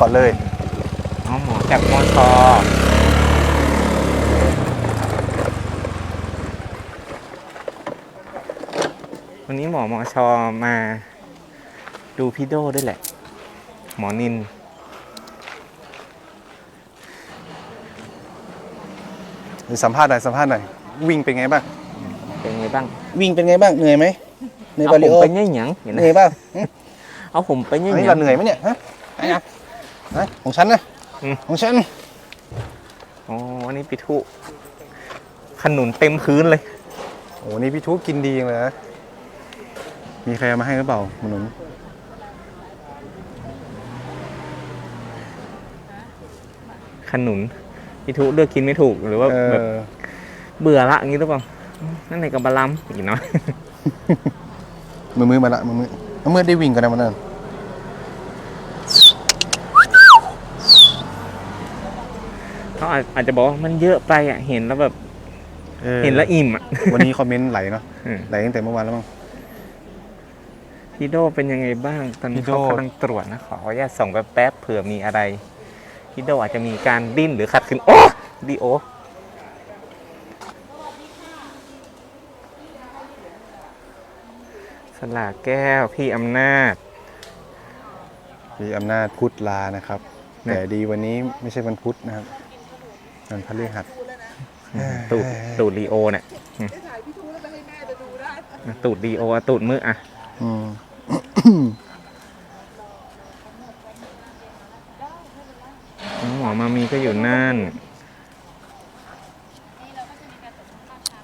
ก่อนเลยอ๋อหมอจากมอชอวันนี้หมอมอชอมาดูพี่โดด้วยแหละ หมอนินเดี๋ยวสัมภาษณ์หน่อยสัมภาษณ์หน่อยวิ่งเป็นไงบ้าง เป็นไงบ้างวิ่งเป็นไงบ้างเหนื่อยไหมเหนื่อยเอาบาผริมโอไปเงี้ยหยังเห็นไหเหมนื่อยบ้างหึเอาผมไปเงี้ยอันหนี้ยัเรางเหนื่อยไหมเนี่ยฮะไหนอะ ไหนของฉันนะอืม ของฉันอ๋อวันนี้ปิทุขนุนเต็มพื้นเลย โอ้นี่พี่ทุกกินดีจังเลยนะมีใครเอามาให้หรือเปล่าหนุนขนุนปิทุเลือกกินไม่ถูกหรือว่าเอแบบอเบื่อละอย่างนี้หรือเปล่านั่นในกับบะลัมอีกหน้อยมือมือมาละมือมือเอามือได้วิ่งกันนะมันนั่น เขาอาจอาจจะบอกว่ามันเยอะไปอะเห็นแล้วแบบออเห็นแล้วอิ่มอะวันนี้คอมเมนต์ไหลเนาะอืมไหลตั้งแต่เมื่อวานแล้วมั้งพี่โดเป็นยังไงบ้าง ตอนนี้พี่โดเขากำลังตรวจนะขออนุญาตส่องแป๊บๆเผื่อมีอะไรพี่โดอาจจะมีการดิ้นหรือขัดขืนโอ้ดีโอสลากแก้วพี่อำนาจมีอำนาจพุทธลานะครับเนี่ยแต่ดีวันนี้ไม่ใช่วันพุธนะครับ วันพฤหัสตูดตูดลีโอเนี่ยอืมตูดลีโออะตูดมืออะอืมหมอมามีก็อยู่นั่น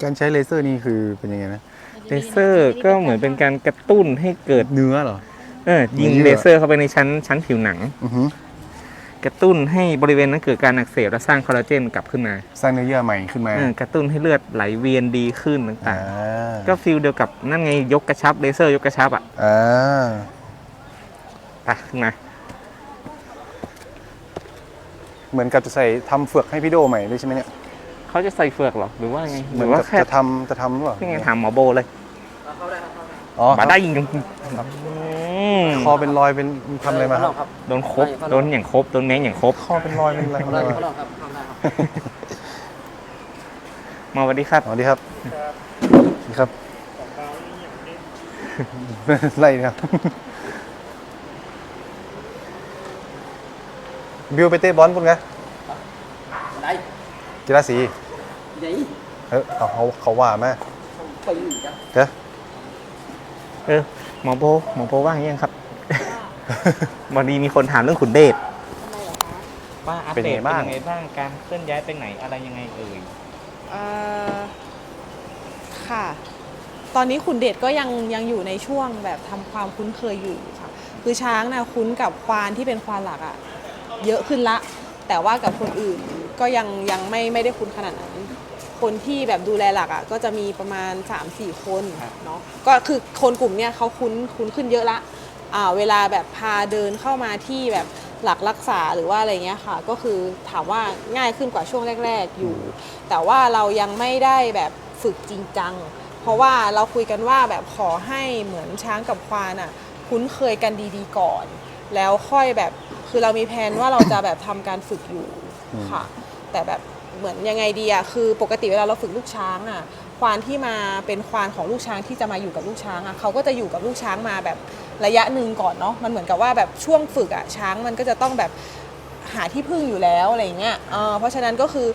การใช้เลเซอร์นี่คือเป็นยังไงนะ เลเซอร์ก็เหมือนเป็นการกระตุ้นให้เกิดเนื้อเหรอ เออยิงเยื่อเลเซอร์เข้าไปในชั้นชั้นผิวหนังอือหือ กระตุ้นให้บริเวณนั้นเกิดการอักเสบและสร้างคอลลาเจนกลับขึ้นมาสร้างเนื้อเยื่อใหม่ขึ้นมาเออกระตุ้นให้เลือดไหลเวียนดีขึ้นต่าอ่างๆ ก็ฟิลเดียวกับนั่นไงยกกระชับเลเซอร์ยกกระชับอะอ่าไปขึ้นมาเหมือนกับจะใส่ทำเฟือกให้พี่โดใหม่ด้วยใช่ไหมเนี่ยเขาจะใส่เฟือกเหรอหรือว่าไงเหหมืรืออนว่ากับแค่จะทำจะทำหรือเปล่านี่ไงถามหมอโบเลย อ๋อมาได้ยิงอืมคอเป็นรอยเป็นทำอะไรมาครับโดนครบโดนอย่างครบโดนแมงอย่างครบคอเป็นรอยเป็นอะไรทำอะไรมามาสวัสดีครับสวัสดีครับสวัสดีครับไล่ครับบิวไปเตะบอลปุ่นไงได้กีฬาสีได้เออเอาเขาเขาว่ามาไปอยู่จ้ะเด้อ เออหมอโบหมอโบว่างยังครับ วันนี้มีคนถามเรื่องขุนเดชว่าอัปเดตเป็นยังไงบ้าง การเคลื่อนย้ายไปไหนอะไรยังไงเอ่ยเอ่อค่ะ ตอนนี้ขุนเดชก็ยังยังอยู่ในช่วงแบบทำความคุ้นเคยอยู่ค่ะ คือช้างนะคุ้นกับควานที่เป็นควานหลักอะเยอะขึ้นละ แต่ว่ากับคนอื่นก็ยังยังไม่ไม่ได้คุ้นขนาดนั้น คนที่แบบดูแลหลักอะก็จะมีประมาณ 3-4 คนเนาะก็คือคนกลุ่มเนี้ยเขาคุ้นคุ้นขึ้นเยอะละอ่าเวลาแบบพาเดินเข้ามาที่แบบหลักรักษาหรือว่าอะไรเงี้ยค่ะ ก็คือถามว่าง่ายขึ้นกว่าช่วงแรก ๆอยู่ แต่ว่าเรายังไม่ได้แบบฝึกจริงจัง เพราะว่าเราคุยกันว่าแบบขอให้เหมือนช้างกับควานอะคุ้นเคยกันดีๆก่อน แล้วค่อยแบบคือเรามีแผนว่าเราจะแบบทำการฝึกอยู่ค่ะ แต่แบบ เหมือนยังไงดีอะคือปกติเวลาเราฝึกลูกช้างอะควานที่มาเป็นควานของลูกช้างที่จะมาอยู่กับลูกช้างอะเขาก็จะอยู่กับลูกช้างมาแบบระยะหนึ่งก่อนเนาะมันเหมือนกับว่าแบบช่วงฝึกอะช้างมันก็จะต้องแบบหาที่พึ่งอยู่แล้วอะไรอย่างเงี้ยเออเพราะฉะนั้นก็คือ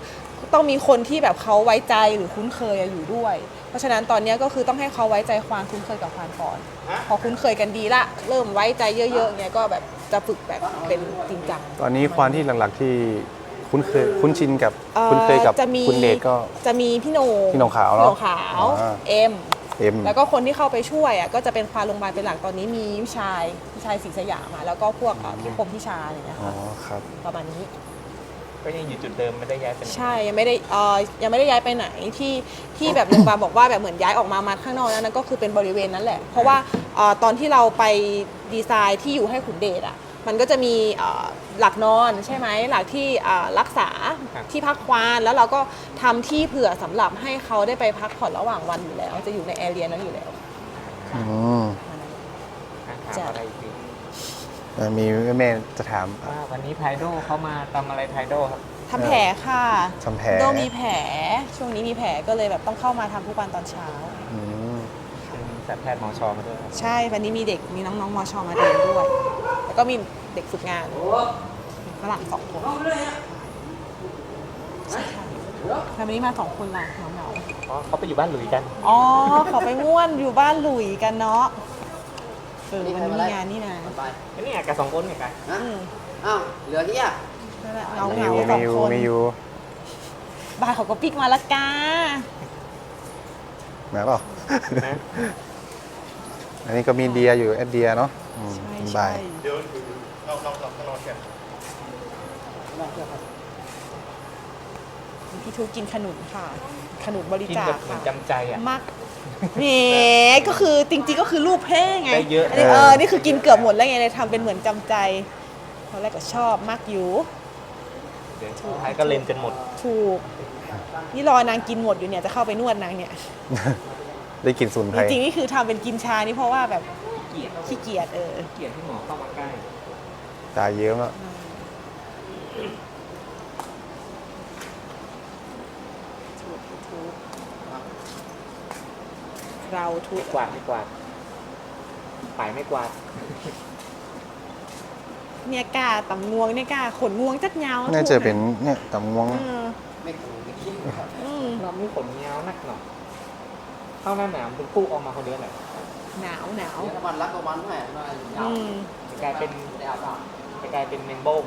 ต้องมีคนที่แบบเขาไว้ใจหรือคุ้นเคยอะอยู่ด้วย เพราะฉะนั้นตอนเนี้ยก็คือต้องให้เขาไว้ใจควานคุ้นเคยกับควานก่อน พอคุ้นเคยกันดีละเริ่มไว้ใจเยอะๆเงี้ยก็แบบจะฝึกแบบเป็นจริงจังตอนนี้ควานที่หลักๆที่ คุ้นเคยคุ้นชินกับเอ่อคุ้นเคยกับจะมีคุณเดชก็ จะมีพี่โหนงพี่โหน่งขาวพี่เนอะโหนงขาวอ่า เอ็ม เอ็ม แล้วก็คนที่เข้าไปช่วยอะก็จะเป็นควานโรงพยาบาลเป็นหลักตอนนี้มีวิชัยวิชัยศรีสยามอะแล้วก็พวกอะพี่คมพิชาอะไรอย่างเงี้ยอ๋อค่ะครับ ประมาณนี้ ก็ยังอยู่จุดเดิมไม่ได้ย้ายไปไหน ใช่ยังไม่ได้เอ่อยังไม่ได้ย้ายไปไหนที่ที่แบบ โรงพยาบาลบอกว่าแบบเหมือนย้ายออกมามาข้างนอกนั้นนะก็คือเป็นบริเวณนั้นแหละ เพราะว่าเอ่อตอนที่เราไปดีไซน์ที่อยู่ให้ขุนเดชอะ มันก็จะมีเอ่อหลักนอนใช่ไหมหลักที่อ่ารักษาที่พักควานแล้วเราก็ทำที่เผื่อสำหรับให้เขาได้ไปพักผ่อนระหว่างวันอยู่แล้ว จะอยู่ในแอเรียนั้นอยู่แล้วอืมถามอะไรอีกทีเอะมีแม่ๆจะถามว่าวันนี้ไทโดเขามาทำอะไรไทโดครับทำแผลค่ะทำแผลโดมีแผลช่วงนี้มีแผลก็เลยแบบต้องเข้ามาทำทุกวันตอนเช้าอืม เป็นสัตวแพทย์มอชอมาด้วยครับใช่ วันนี้มีเด็กมีน้องๆมชมาเรียนด้วย แล้วก็มีเด็กฝึกงานฝรั่งสองคนใช่ค่ะแล้ววันนี้มาสองคนล่ะเหงาอ๋อเขาไปอยู่บ้านหลุยกันๆอ๋อขอไปม่วนอยู่บ้านหลุยกันเนาะเออวันนี้มีงานนี่นะไปก็นี่ไงกับสองคนเนี่ยกันนะอืมอ้าวเหลือเฮียนั่นแหละเงามีเงาอยู่สมีองอยู่คนมีอยู่บ้านเขาก็ปิกมาละกา มาเปล่า นะอันนี้ก็มีเดียอยู่แอดเดียเนาะอืมใช่บ่าใช่ยพี่ทูกินขนุนค่ะ ขนุนบริกินจาแบคบเหมือค่ะนจำใจอะ มากแหมก็คือจริงๆก็คือรูปแพ้ไงได้เยอะ นนี้เออ นี่คือกินเกือบหมดแล้วไงเลยทำเป็นเหมือนจำใจตอนแรกก็ชอบมากอยู่ เดี๋ยวสุดท้ายก็เล่นจนหมด ถูก นี่รอนางกินหมดอยู่เนี่ยจะเข้าไปนวดนางเนี่ย ได้กลิ่นสมุนไพจรริงๆนี่คือทำเป็นกินชานี่เพราะว่าแบบขี้เกียจเออ เกลียดที่หมอเข้ามาใกล้ตายเยอะมากถูกถูกเราทุกไม่กวาดไม่กวาดป่ายไม่กวาดเนี่ยกล้าตำงวงเนี่ยกล้าขนงวงจักยาวน่าจะเป็นเนี่ยตำม่วง เออไม่ถูกไม่คิดอืมเราไม่ขนเงานักหน่อย เข้าหน้าหนาวเป็นผู้ออกมาคนเดียวแหละหนาวหนาวเดี๋ยวมันรักกับมันแม่หน่อยยาวอืมจะกลายเป็นได้อาบน้จะกลายเป็นแมงโบ้ง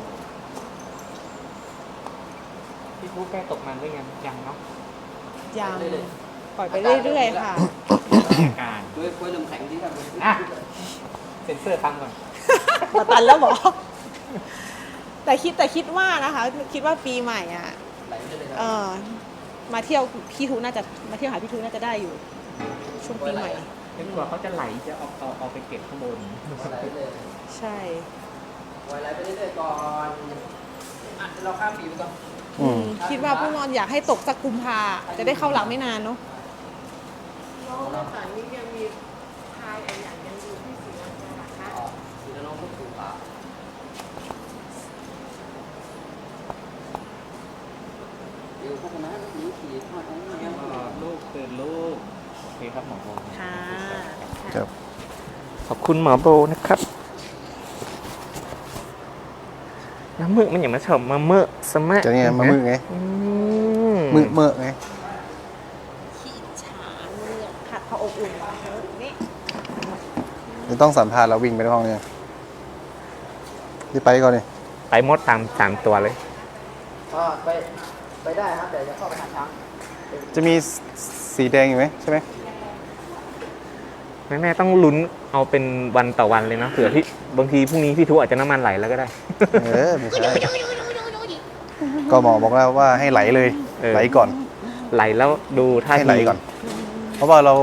พี่ผู้แก้ตกมันด้วยยังยังเนาะยังปล่อยไปเรื่อยๆค่ะการำด้วยกล้วยลมแข็งที่ทำอะเซ็นเซอร์ฟังก่อนมาตันแล้วหมอแต่คิดแต่คิดว่านะคะ คิดว่าปีใหม่อะไหลไปเลยเออมาเที่ยวพี่ทูน่าจะมาเที่ยวหาพี่ทูน่าจะได้อยู่ ช่วงปีใหม่จนกว่าเขาจะไหลจะเอาเอาเอาไปเก็บข้างบนไหลไปเลยใช่ ปล่อยไหลไปเรื่อยๆก่อนอะเราข้ามปีไปก่อนอืม คิดว่าผู้นอนอยากให้ตกสักกุมภาจะได้เข้าหลังไม่นานเนาะอ๋อสีน้องก็ถูกป่ะเดี๋ยวพวกนั้นนี่ขี่ทอดทั้งนี้ ลูกตื่นลูกโอ เคครับหมอโบค่ะครับ ขอบคุณหมอโบนะครับน้ำมึกมันอย่างมาชอบมาเมื่อสมะจะเนี่ยมามือไงอืมือเมื่อไงขี้ฉาเมือกผัดพออบอุ่นนี่จะต้องสัมภาษณ์แล้ววิ่งไปในห้องเนี่ยที่ไปก่อนนี่ไปมดตามสามตัวเลยอ่าไปไปได้ครับแต่จะเข้าไปหาช้างจะมี สีแดงอยู่ไหมใช่ไหมแม่แม่ต้องลุ้นเอาเป็นวันต่อวันเลยเนาะเผื่อพี่บางทีพรุ่งนี้พี่ทุอาจจะน้ำมันไหลแล้วก็ได้ เออไม่ใช่ก็หมอบอกแล้วว่าให้ไหลเลยเออ ไหลก่อน ไหลแล้วดูท่าให้ทีไหลก่อน เพราะว่าเรา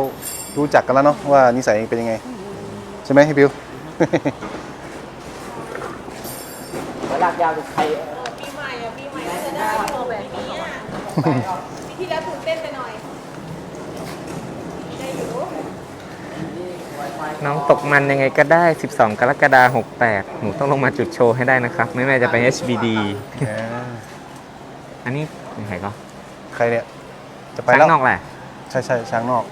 รู้จักกันแล้วเนาะว่านิสัยเป็นยังไง ใช่ไหมพี่บิวเวลากยาวดูใคร ปีใหม่อะปีใหม่น่าจะได้โชว์แบบนี้อะปีที่แล้วตื่นเต้นไปหน่อยได้อยู่ น้องตกมันยังไงก็ได้ 12 กรกฎาคม68 หนูต้องลงมาจุดโชว์ให้ได้นะครับ ไม่แม่จะไป HBD เอออันนี้เป็นใครก็ใครเนี่ย จะไปช้างแล้วนอกแหละใช่ใช่ช้างนอก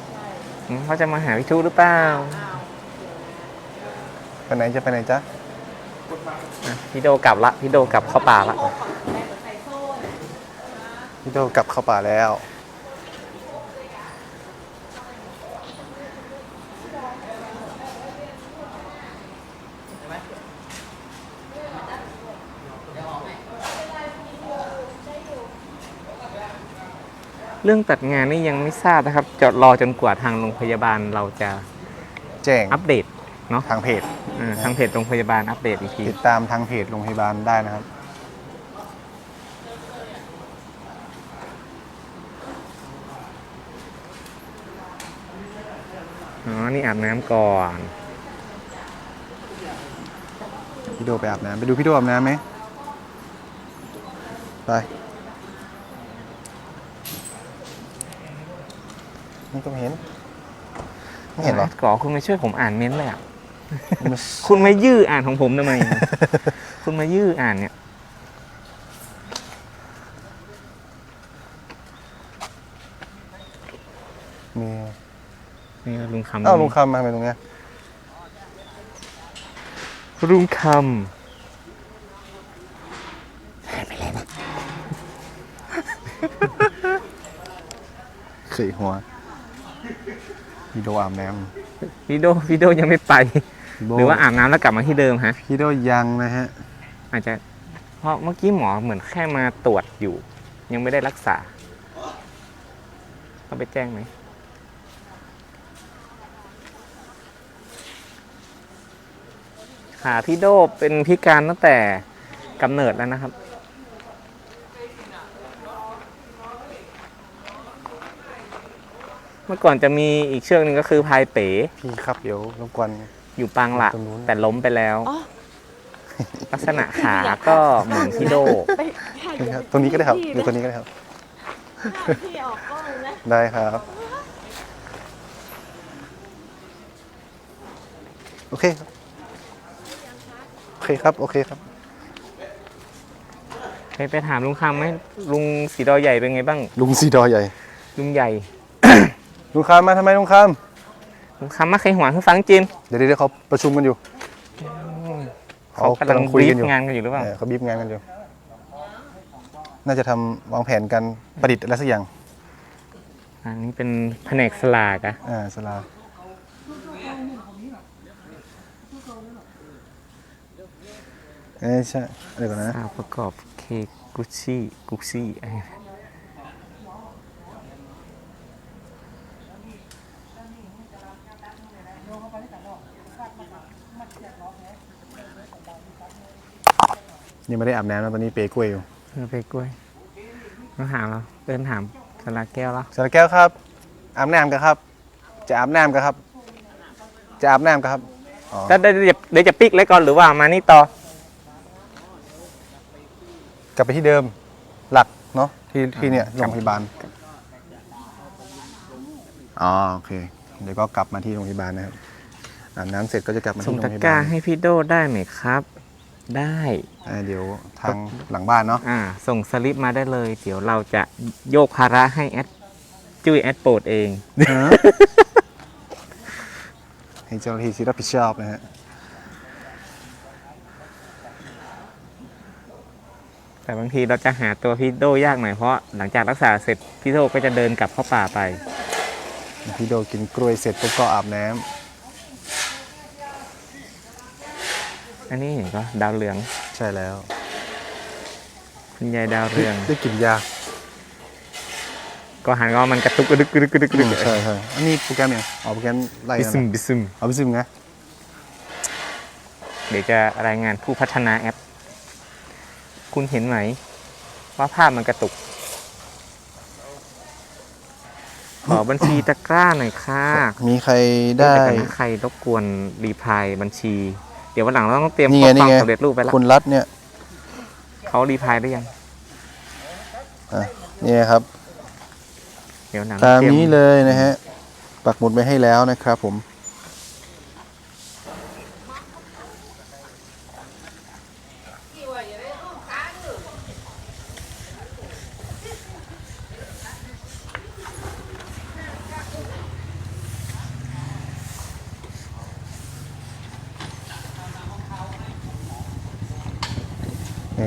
อืมเขาจะมาหาพี่ทุหรือเปล่าไปไหนจะไปไหนจ๊ะ อะพี่โดกลับละพี่โดกลับเข้าป่าละ พี่โตกลับเข้าป่าแล้ว รื่องตัดงานนี่ยังไม่ทราบนะครับ จะรอจนกว่าทางโรงพยาบาลเราจะแจ้งอัปเดตเนาะทางเพจอ่าทางเพจโรงพยาบาลอัปเดตอีกที ติดตามทางเพจโรงพยาบาลได้นะครับ อ๋อ นี่อาบน้ำก่อน พี่โดไปอาบน้ำไปดูพี่โดอาบน้ำไหมไป นี่ก็ไม่เห็น ไม่เห็นเหรอ ก่อคุณมาช่วยผมอ่านเม้นต์เลยอะ คุณมายื้ออ่านของผมทำไม คุณมายื้ออ่านเนี่ย มีนี่ลุงคำอ้าวลุงคำมาทำไมตรงเนี้ยลุงคสี่หัว พี่โดอาบน้ำพี่โดพี่โดยังไม่ไปำหรือว่าอาบน้ำแล้วกลับมาที่เดิมฮะพี่โดยังนะฮะ อาจจะเพราะเมื่อกี้หมอเหมือนแค่มาตรวจอยู่ ยังไม่ได้รักษาเขาไปแจ้งไหมขาพี่โดเป็นพิการตั้งแต่กำเนิดแล้วนะครับ เมื่อก่อนจะมีอีกเชือกหนึ่งก็คือพายเป๋ พี่ครับเดี๋ยวรบกวน อยู่ปางหละตรงนู้น แต่ล้มไปแล้ว อ๋อ ลักษณะขาก็เหมือนพี่โด ไปนี่ครับตรงนี้ก็ได้ครับอยู่ตรงนี้ก็ได้ครับ พี่ออกกล้องนะได้ครับ โอเคครับ โอเคครับ โอเคครับ ไปไปถามลุงคำไหมลุงสีดอใหญ่เป็นไงบ้าง ลุงซีดอใหญ่ ลุงใหญ่ ลุงคำมาทำไมลุงคลุงคำมาเคยหวานคือฟังจีนำเดี๋ยวเดี๋ยวเขาประชุมกันอยู่เขากำลังคุยบีกันฟอยู่งานกันอยู่หรือเปล่าเออเขาบีบงานกันอยู่ น่าจะทำวางแผนกันประดิษฐ์อะไรสักอย่างอันนี้เป็นแผนกสลากอะอ่าสลาเอ้ยใช่เดี๋ยวก่อนนะสาวประกอบเคกกุชชี่กุชชี่อะไร ยังไม่ได้อาบน้ำนะตอนนี้เปย์กล้วยอยู่เออไปกล้วยมาถามเราเดินถามสลาแก้วแล้วสารแก้วครับ อาบน้ำกันครับ จะอาบน้ำกันครับ จะอาบน้ำกันครับอ๋อแล้วเดี๋ยวเดี๋ยวเดี๋ยวจะปิกเลยก่อนหรือว่ามานี่ต่อกลับไปที่เดิมหลักเนาะที่ที่เนี่ยโรงพยาบาลอ๋อโอเคเดี๋ยวก็กลับมาที่โรงพยาบาลนะครับอาบน้ำเสร็จก็จะกลับมาส่งที่โรงตะพยากร้าบาลให้พี่โดได้ไหมครับ ได้อ่าเดี๋ยวทางหลังบ้านเนาะอ่าส่งสลิปมาได้เลย เดี๋ยวเราจะโยกภาระให้แอดจุ้ยแอดโปรดเองให้เจ้าหน้าที่ที่รับผิดชอบนะฮะแต่บางทีเราจะหาตัวพี่โดยากหน่อยเพราะหลังจากรักษาเสร็จพี่โดก็จะเดินกลับเข้าป่าไป พี่โดกินกล้วยเสร็จปุ๊บก็อาบน้ำ อันนี้เห็นก็ดาวเรือง ใช่แล้ว คุณยายดาวเรือง ได้กลินยาก็หันก็มันกระตุกกระดึกกระดึกกระดึกกระดึกใช่ใช่อันนี้โปรแกรมยังอ๋อโปรแกรมไล่บินั่นซึมน่ะบิซึมเอาไปซึมไงเดี๋ยวจะรายงานผู้พัฒนาแอป คุณเห็นไหม ว่าภาพมันกระตุก ขอบัญชีตะกร้าหน่อยค่ะ มีใครได้เยวกันนะใครรบกวนรีพลายบัญชีเดี๋ยววันหลังเราต้องเตรียมนี่ข้ไงอความนี่ไง สำเร็จรูปไปแล้วคุณรัฐเนี่ยเขารีพลายได้ยัง อะนี่ครับ เดี๋ยวหนังตามเตรียนี้เลยนะฮะ ปักหมุดไว้ให้แล้วนะครับผม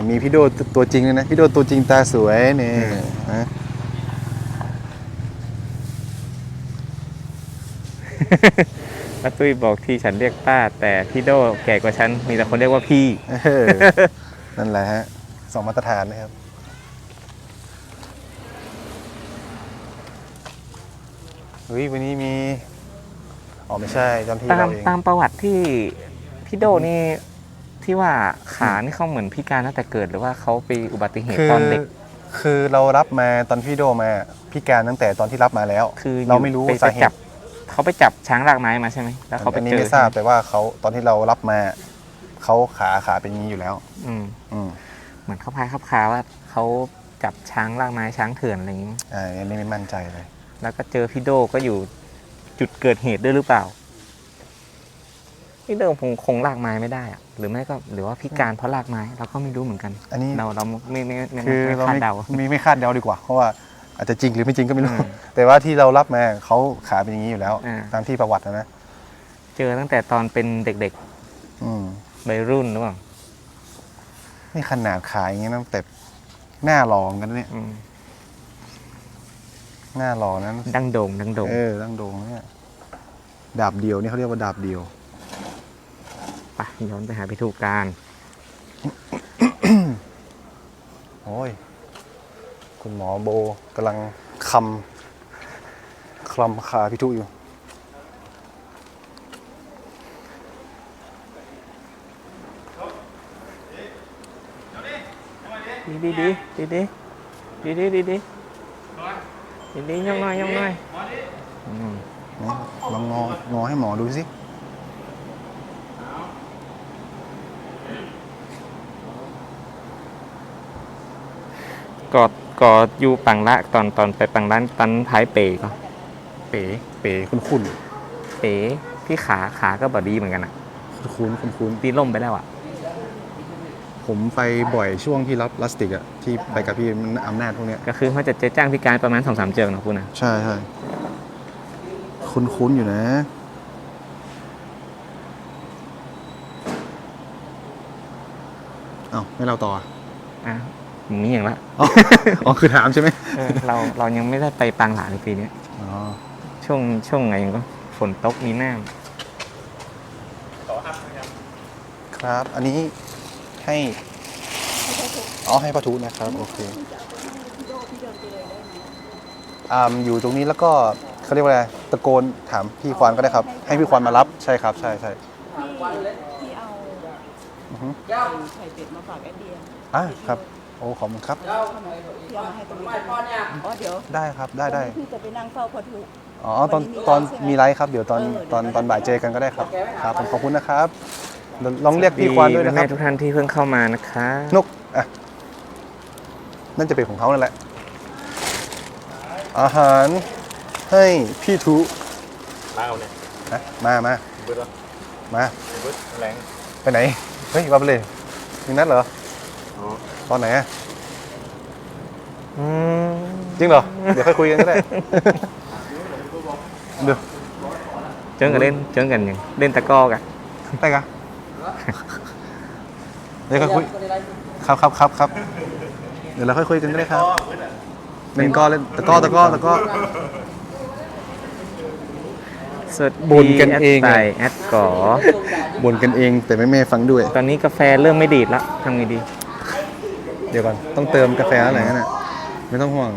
มีพี่โดตัวจริงเลยนะ พี่โดตัวจริงตาสวยนี่นะป้าตุ้ยบอกที่ฉันเรียกป้า แต่พี่โดแก่กว่าฉัน มีแต่คนเรียกว่าพี่เออนั่นแหละฮะสองมาตรฐานนะครับ เฮ้ย วันนี้มี อ๋อ ไม่ใช่เจำที่ตามเราเอง ตามประวัติที่พี่โดนี่ ที่ว่าขานี่เขาเหมือนพิการตั้งแต่เกิดหรือว่าเขาไปอุบัติเหตุคือตอนเด็ก คือเรารับมาตอนพี่โดมาพิการตั้งแต่ตอนที่รับมาแล้ว คือเราไม่รู้ไปสาไปเหจับตุเขาไปจับช้างรากไม้มาใช่ไหมแล้วเขาไปอันนี้เจอไม่ทราบแต่ว่าเขาตอนที่เรารับมาเขาขาขาเป็นอย่างนี้อยู่แล้ว อืมอืมเหมือนเขาพายขับคาว่าเขาจับช้างรากไม้ช้างเถื่อนอะไรอย่างนี้อ่าอันนี้ไม่มั่นใจเลย แล้วก็เจอพี่โดก็อยู่จุดเกิดเหตุด้วยหรือเปล่า เพี่เดิมคงคงลากไม้ไม่ได้อะหรือไม่ก็หรือว่าพิการเพราะลากไม้เราก็ไม่รู้เหมือนกัน อันนี้ เราเราไม่ไม่ไม่คือไม่เราคาดไม่เดาไม่ไม่คาดเดาดีกว่า เพราะว่าอาจจะจริงหรือไม่จริงก็ไม่รู้ อืมแต่ว่าที่เรารับมาเขาขาเป็นอย่างนี้อยู่แล้ว อ่า ตามที่ประวัตินะนะเจอตั้งแต่ตอนเป็นเด็กอืมๆวัยรุ่นหรือเปล่านี่ขนาดขายอย่างนี้นะแต่หน้าลองกันนะเนี่ยอืมหน้ารอนั้นดังโด่งดังโด่งเออตั้งโดงเนี่ยดาบเดียวนี่เขาเรียกว่าดาบเดียวไป ย้อนไปหาพิธีการโอ้ย คุณหมอโบกำลังคำคลำขาพิทุอยู่ดีดีดีดีดีดีดีดีดีดีดีย่องหน่อยย่องหน่อยอืมนี่ลองงอ งอให้หมอดูสิ กอดกอดอยู่ปังละตอนตอนไปปังร้านตันท้ายเป๋ก็เป๋เป๋คุ้นคุ้นเป๋ที่ขาขาก็บอดีเหมือนกันอะคุ้นคุ้นคุ้นตีล่มไปแล้วอะ ผมไปบ่อยช่วงที่รับพลาสติกอะที่ไปกับพี่อำนาจพวกเนี้ยก็คือเขาจะเจอจ้างพิการประมาณสองสามเจิงนะคุณนะใช่ใช่คุ้นคุ้นอยู่นะเอ้าไม่เราต่ออะอะ มีอย่างละอ๋ออ๋อคือถามใช่ไหมเออเราเรายังไม่ได้ไปปังหลาในปีนี้อ๋อช่วงช่วงไงก็ฝนตกมีน้ครับ อันนี้ให้อ๋อให้ปะทุนะครับโอเคอ่าอยู่ตรงนี้แล้วก็เขาเรียกว่าอะไรตะโกนถามพี่ควานก็ได้ครับ ให้พี่ควานมารับใช่ครับ ใช่ใช่ที่เอาอือฮึไข่เป็ดมาฝากแอดเดียอะครับ โอ้ขอบคุณครับ ที่เอามาให้ตรงนี้อ๋อเดี๋ยวได้ครับได้ได้พี่จะไปนั่งเฝ้าพอทุอ๋อตอนวันนี้มีตอนไลฟ์ใช่ไหมมีไลฟ์ครับ เดี๋ยวตอนเออตอนเดี๋ยวตอนบ่ายเจอกันก็ได้ครับครับผมขอบคุณนะครับเดี๋ยวลองำเรียกพี่ควานด้วยนะคแม่รับๆทุกท่านที่เพิ่งเข้ามานะคะนกอะนั่นจะเป็นของเขานั่นแหละ อาหารให้พี่ทุบ้าเนี่ยนะมามาเบิร์ดมาเบิร์ดแรงไปไหน เฮ้ยว่าไปเลยมีนัดเหรอ อ๋อ ตอนไหนอะอืมจริงเหรอ เดี๋ยวค่อยคุยกันก็ได้ เดี๋ยวเจอกันเล่นเจอกันยังเล่นตะกร้อกันได้กะเดี๋ยวค่อยคุย ครับครับครับครับ เดี๋ยวเราค่อยคุยกันก็ได้ครับเล่นก้อเล่นตะกร้อตะกร้อตะกร้อสวัสบ่นดีกันแอดเองไตอะแอดก่อบ่นกันเองแต่ไม่แม่ฟังด้วย ตอนนี้กาแฟเริ่มไม่ดีดแล้วทำไงดี เดี๋ยวก่อน ต้องเติมกาแฟอะไรนั่นน่ะไม่ต้องห่วง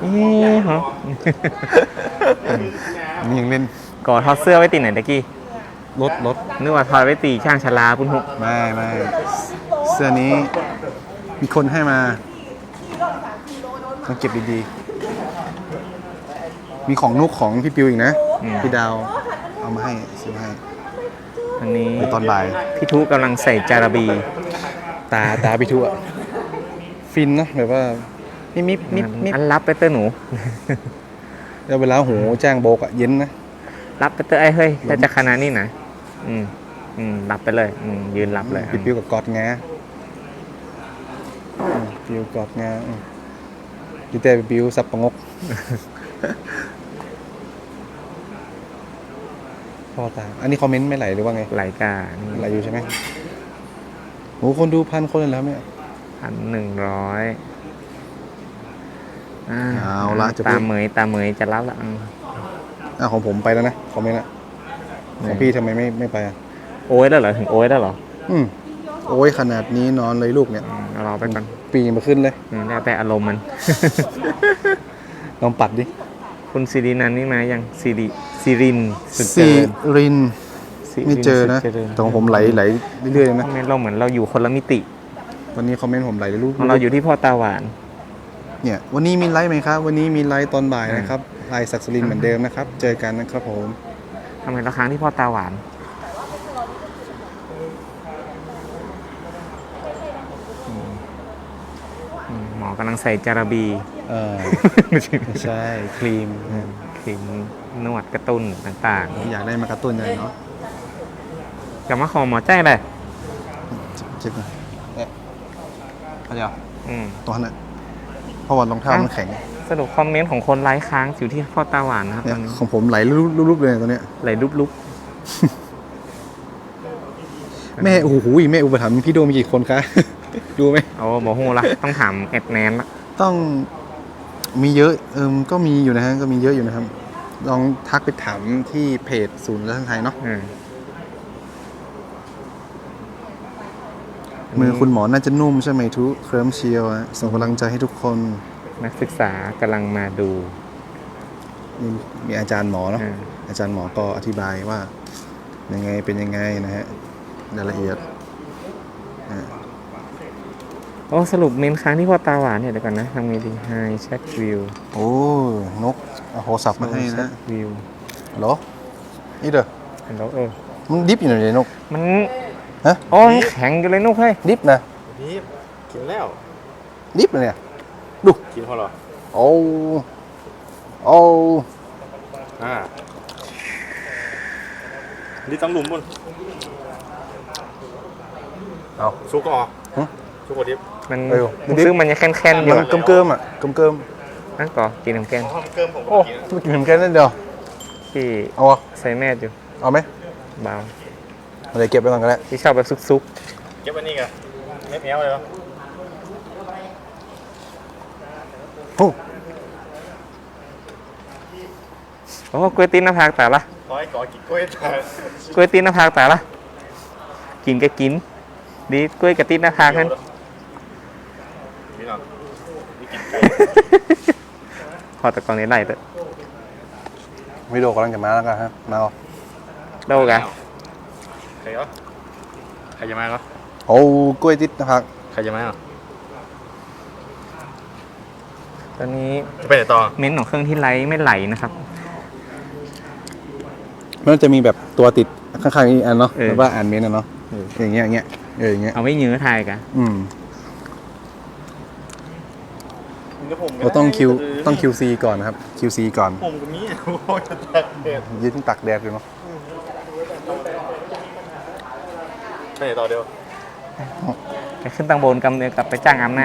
เอ๊ะฮะอันนี่ยังเล่นก่อทอดเสื้อไว้ตีไหนตะกี้รถรถนึกว่าทอดไว้ตีช่างชลาพุ่นหุไม่ไม่เสื้อนี้มีคนให้มาต้องเก็บดีๆ มีของนุกของพี่ปิวอีกนะอืมพี่ดาว เอามาให้ซื้อมาให้ อันนี้ในตอนบ่าย พี่ทุกำลังใส่จาระบี ตาตาพี่ทุอะฟินนะแบบว่ามิบมิบมิบมิบอันรับไปเตอร์หนูแล้วเวลาหูแจ้งโบกอะเย็นนะ รับไปเตอร์ไอ้เฮ้ยถ้าจะขนาดนี้นะอืมอืมรับไปเลยอืมยืนรับเลยพี่ปิวกับกอดแงอืมปิวกอดแงอืมพี่แต่พี่ปิวสับประงก พ่อตา อันนี้คอมเมนต์ไม่ไหลหรือว่าไง ไหลกาไหลอยู่ใช่ไหมโหคนดูพันคนเลยแล้วเนี่ย พันหนึ่งร้อยเอาละจะพูด ตามเหมยตามเหมยจะรับละอืมอะของผมไปแล้วนะคอมเมนต์อะของพี่ทำไมไม่ไม่ไปอะโอ้ยแล้วเหรอถึงโอ้ยแล้วเหรออืมโอ้ยขนาดนี้นอนเลยลูกเนี่ย อืมเอารอไปก่อนปีนมาขึ้นเลยอืมแล้วแต่อารมณ์มัน ลองปัดดิ คุณสิรินันนี่มายังสิริสิรินสุดเจซีริญรินสิริไม่เจอนะสุดริญแต่ของผมไหลไหลเรื่อยๆเลยคนะ อมเมนต์เราเหมือนเราอยู่คนละมิติวันนี้คอมเมนต์ผมไหลเลยลูกของเราอยู่ที่พ่อตาหวาน เนี่ย วันนี้มีไลฟ์ไหมครับ วันนี้มีไลฟ์ตอนบ่ายอืมนะครับไลฟ์ศักดิ์สลินเหมือนเดิมนะครับ เจอกันนะครับผม ทำไมเราค้างที่พ่อตาหวานอืมอืมหมอ กำลังใส่จาระบีเออไม่ใช่ไม่ใช่ครีมอืมครีมนวดกระตุ้นต่างอยากได้มากระตุ้นเลยเนาะๆกับมาขอหมอใจเลยเจ็บหน่อยเนี่ยเขาจะอืม ตัวนั้นน่ะเพราะว่ารองเท้ามันแข็งสรุปคอมเมนต์ของคนไลค์ค้างอยู่ที่พ่อตาหวานนะครับเนี่ตยอนนี้ของผมไหลลุบๆๆเลยตัวเนี้ยไหลลุบแม่โอ้โหแม่อุปถัมภ์พี่โดมีกี่คนคะ ดูไหมๆเอาบอกฮูละต้องถามแอดแนนละต้องมีเยอะเอิมก็มีอยู่นะฮะก็มีเยอะอยู่นะครับ ลองทักไปถามที่เพจศูนย์รัฐไทยเนาะอืมมือคุณหมอน่าจะนุ่มใช่ไหมทุกเคลิ้มเชียวอะส่งกำลังใจให้ทุกคนนักศึกษากำลังมาดู มีมีอาจารย์หมอเนาะอ่าอาจารย์หมอก็อธิบายว่า ยังไงเป็นยังไงนะฮะรายละเอียดอ่า โอ้สรุปเมนค้างที่พ่อตาหวานเนี่ยเดี๋ยวก่อนนะทำไงดีไฮเช็ควิวโอ้นกเอาโทรศัพท์มาให้เช็นะควิวฮัลโหลนี่เด้อเห็นแล้วเออมันดิฟอยู่ไหนเนี่ยนกมันฮะโอ้ยแข็งอยู่เลยนุ๊กเฮ้ยดิฟนะนี่กินแล้วดิฟเลยเนี่ยกินพอเหรอโอ้โอ้อ่านี่ต้องหลุมบนเอาซุกก็ออก หึซุกกว่าดิบมันเออรู้สึกมันยังแค้นๆอยู่มันอะเกิมเกิมๆอะเกิมเกิมนั่นก่อกินน้ำแกงอ๋อมันเกิมผมๆโอ้ก็กินไม่กินน้ำแกงนั่นเดียวที่เอาวะใส่แมสอยู่เอาไหมเบาเอาเลยเก็บไปก่อนก็ได้ที่ชอบแบบซุกเก็บอันนี้กันไม่แพ้วเลยวะโอ้ๆโอ้กล้วยตีนหน้าผากแต่ละร้อยก่อกินกล้วยตายกล้วยตีนหน้าผากแต่ละกินก็กินดีกล้วยกับตีนหน้าผากนั่นนี่น้องนี่กินไก่ พอตะกอนนี้ไล่เตอะวิดีโอกำลังจะมาแล้วกันฮะมาเอาเล่ากันใครเหรอใครจะมาเหรอโอ้กล้วยติดนะครับใครจะมาเหรอตอนนี้จะไปไหนต่อเม้นท์ของเครื่องที่ไลท์ไม่ไหลนะครับมันจะมีแบบตัวติดข้างๆนี้อันเนาะเออแบบว่าอ่านเมนต์อะเนาะเอออย่างเงี้ยอย่างเงี้ยเอออย่างเงี้ยเอาไว้ยื้อทายกันอืม เดี๋ยวผมก็เราต้องได้คิวเอต้อง QC ก่อนนะครับ QC ก่อนผมกับมี่โอ้ยจะแตกเด็ดยืนตักแดดอยู่เนาะไปไหนต่อเดียวไปขึ้นตังบนกำเนิดกลับไปจ้างอาบน้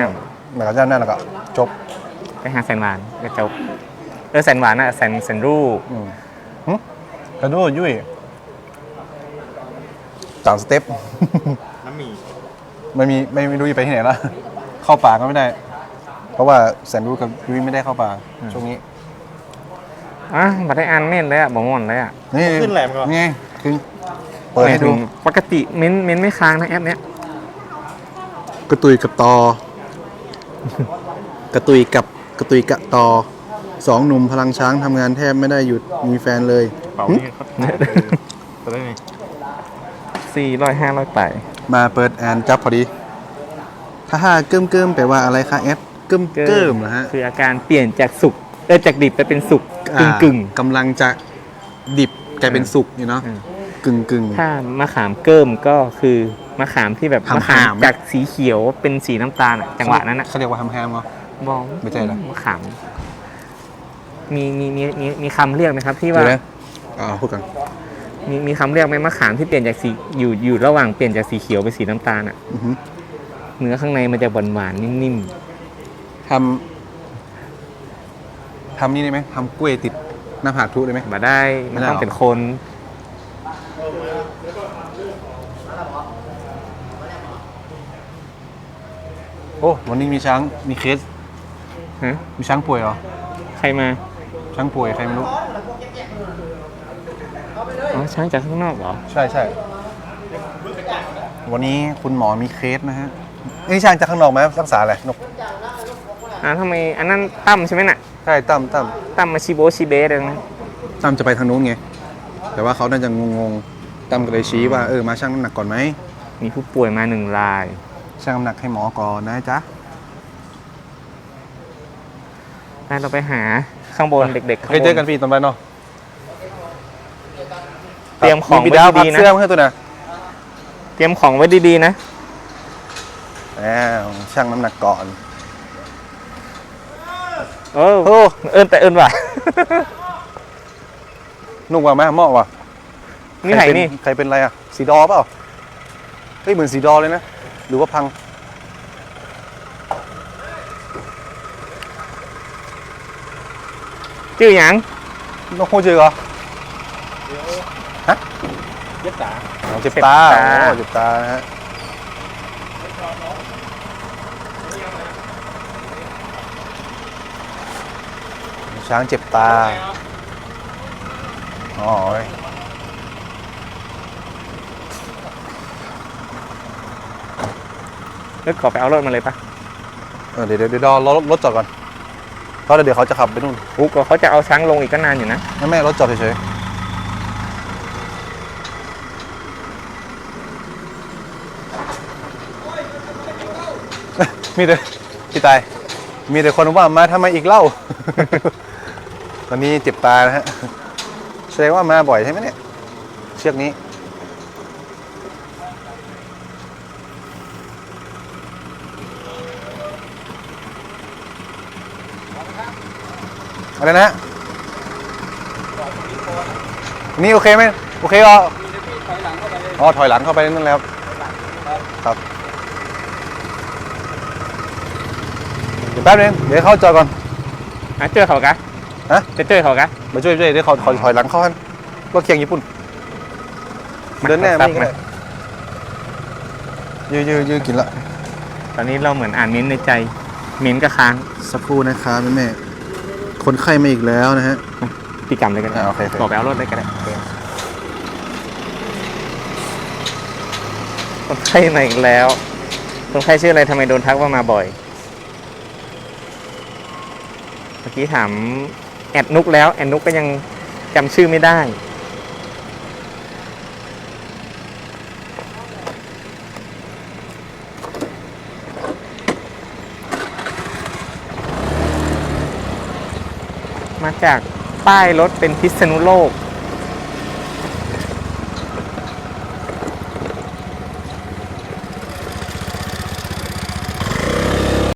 หลังจากนั้นแล้วก็จบำไปหาแสนหวานก็จบเออแสนหวานอะแสนแสนรูปอืมหึกระโดดยุ่ยสามสเต็ป น้ำหมี่มันมีไม่ไม่รู้จะไปที่ไหนละ เข้าป่าก็ไม่ได้ เพราะว่าแสนรู้กับยุ้ยไม่ได้เข้าป่าช่วงนี้อะมาได้อ่านเม้นเลยอะบอกม่อนเลยอะนี่ขึ้นแหลมก่อน นี่ไงคือเปิดให้ดูหมายถึงปกติเม้นเม้นไม่ค้างนะแอปเนี้ย กระตุยกับตอ กระตุยกับกระตุยกะตอสองหนุ่มพลังช้างทำงานแทบไม่ได้หยุดมีแฟนเลยเป่านี่ครับจะได้ไหมสี่ร้อยห้าร้อยไปมาเปิดอ่านจับพอดีถ้าห้าเกิมเกิมแปลว่าอะไรคะแอด เกิมเกิมนะฮะคืออาการเปลี่ยนจากสุกเออจากดิบไปเป็นสุกกึ่งอ่ากึ่งกำลังจะดิบกลายเป็นสุกนี่เนาะอืมกึ่งกึ่งถ้ามะขามเกิมก็คือมะขามที่แบบหามๆมะขามจากสีเขียวเป็นสีน้ำตาลอะจังหวะนั้นอะเขาเรียกว่าแฮมแฮมเหรอมองไม่ใช่เหรอมะขามมีมีมีมีมีคำเรียกไหมครับที่เดี๋ว่ายวนะอ่าพูดกันมีมีคำเรียกไหมมะขามที่เปลี่ยนจากสีอยู่อยู่ระหว่างเปลี่ยนจากสีเขียวเป็นสีน้ำตาลอะอือหือเนื้อข้างในมันจะหวานหวานๆนิ่ม ทำทำนี่ได้ไหมทำกล้วยติดหน้าผากทุได้ไหมๆมาได้มันต้องไม่ได้หรอเป็นคนโอ้วันนี้มีช้างมีเคส ฮะมีช้างป่วยเหรอ ใครมาช้างป่วยใครไม่รู้ อ๋อช้างจากข้างนอกเหรอใช่ใช่ วันนี้คุณหมอมีเคสนะฮะนี่ช้างจากข้างนอกไหมรักษาอะไรนก อ่าทำไมอันนั้นตั้มใช่ไหมน่ะใช่ตั้มตั้มตั้มมาชิโบชิเบสเลยนะตั้มจะไปทางนู้นไง แต่ว่าเขาน่าจะงงๆตั้มก็เลยชี้ว่าเออมาชั่งน้ำหนักก่อนไหมมีผู้ป่วยมาหนึ่งราย ชั่งน้ำหนักให้หมอก่อนนะจ๊ะแล้วเราไปหาข้างบนเด็กๆข้างเคยบเจอกันพี่ตอนไปเนาะเตรียมของบิไว้ดาพัดีบๆนะเสื้อมาให้ตัวน่ะเตรียมของไว้ดีๆนะ แล้วชั่งน้ำหนักก่อน เออเอินแต่เอินว่ะนุ่มกว่าไหมเหมาะว่ะนี่ไหนใครเป็นี่ใครเป็นอะไรอะสีดอเปล่าเฮ้ยเหมือนสีดอเลยนะหรือว่าพังชื่อหยังน้องโคเจอเหรอเย็บตาอ๋อเจ็บตาเจ็บตาโอ้เจ็บตานะฮะ ช้างเจ็บตา อ๋อนึกขอไปเอารถมาเลยปะเออเดี๋ยวเดี๋ยวเดี๋ยวรอรถรถจอดก่อนเพราะเดี๋ยวเขาจะขับไปนู่นอุ๊กเขาจะเอาช้างลงอีกก็นานอยู่นะไม่ไม่รถจอดเฉยๆ มีแต่พี่ตาย มีแต่คนว่ามาทำไมอีกเล่า ตอนนี้เจ็บตานะฮะแสดงว่ามาบ่อยใช่ไหมเนี่ย เชือกนี้ อะไรนะนี่โอเคไหมโอเคเหรออ๋อถอยหลังเข้าไปนั่นแล้วครับเดี๋ยวแป๊บนึงเดี๋ยวเข้าจอก่อนอะเจอเขากะ ฮะจะเจอเขากะมาช่วยช่วยเดี๋ยวเขาถอยถอยหลังเข้ากันรถเคียงญี่ปุ่น เดินแน่ครัไม่บก็ได้ยืดยืดยืดกินละตอนนี้เราเหมือนอ่านเม้นต์ในใจ เม้นต์ก็ค้างสักครู่นะครับแม่แม่คนไข้มาอีกแล้วนะฮะพี่กรรมเลยก็ได้อ่าโอเคโอเคบอกไปเอารถเลยก็ได้คนไข้มาอีกแล้วคนไข้ชื่ออะไรทำไมโดนทักว่ามาบ่อย เมื่อกี้ถาม แอดนุกแล้วแอดนุกก็ยังจำชื่อไม่ได้ มาจากป้ายรถเป็นพิษณุโลก